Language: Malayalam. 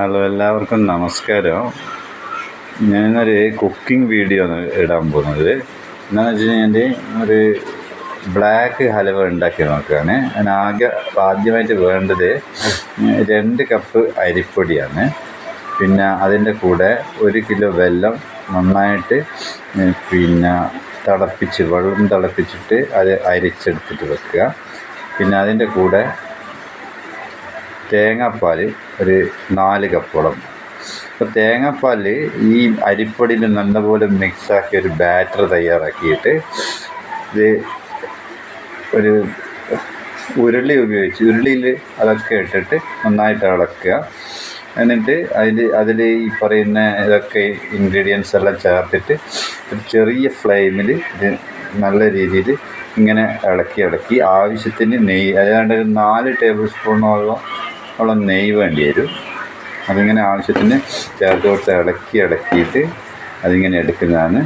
ഹലോ എല്ലാവർക്കും നമസ്കാരം. ഞാനൊരു കുക്കിംഗ് വീഡിയോ ആണ് ഇടാൻ പോകുന്നത്. എന്താണെന്ന് വെച്ച് കഴിഞ്ഞാൽ ഒരു ബ്ലാക്ക് ഹലുവ ഉണ്ടാക്കി നോക്കുകയാണ്. അതിനാകെ ആദ്യമായിട്ട് വേണ്ടത് രണ്ട് കപ്പ് അരിപ്പൊടിയാണ്. പിന്നെ അതിന്റെ കൂടെ ഒരു കിലോ വെല്ലം നന്നായിട്ട് പിന്നെ തിളപ്പിച്ച് വെള്ളം തിളപ്പിച്ചിട്ട് അത് അരിച്ചെടുത്തിട്ട് വെക്കുക. പിന്നെ അതിന്റെ കൂടെ തേങ്ങാപ്പാൽ ഒരു നാല് കപ്പോളം. അപ്പോൾ തേങ്ങാപ്പാൽ ഈ അരിപ്പൊടിയിൽ നല്ലപോലെ മിക്സാക്കി ഒരു ബാറ്റർ തയ്യാറാക്കിയിട്ട് ഇത് ഒരു ഉരുളി ഉപയോഗിച്ച് ഉരുളിയിൽ അതൊക്കെ ഇട്ടിട്ട് നന്നായിട്ട് ഇളക്കുക. എന്നിട്ട് അതിൽ അതിൽ ഈ പറയുന്ന ഇതൊക്കെ ഇൻഗ്രീഡിയൻസ് എല്ലാം ചേർത്തിട്ട് ഒരു ചെറിയ ഫ്ലെയിമിൽ ഇത് നല്ല രീതിയിൽ ഇങ്ങനെ ഇളക്കി ഇളക്കി. ആവശ്യത്തിന് നെയ്യ് അതാണ്ട് ഒരു നാല് ടേബിൾ സ്പൂണോളം ഉള്ള നെയ്യ് വേണ്ടി വരും. അതിങ്ങനെ ആവശ്യത്തിന് ചേർത്ത് കൊടുത്ത് ഇളക്കി ഇളക്കിയിട്ട് അതിങ്ങനെ എടുക്കുന്നതാണ്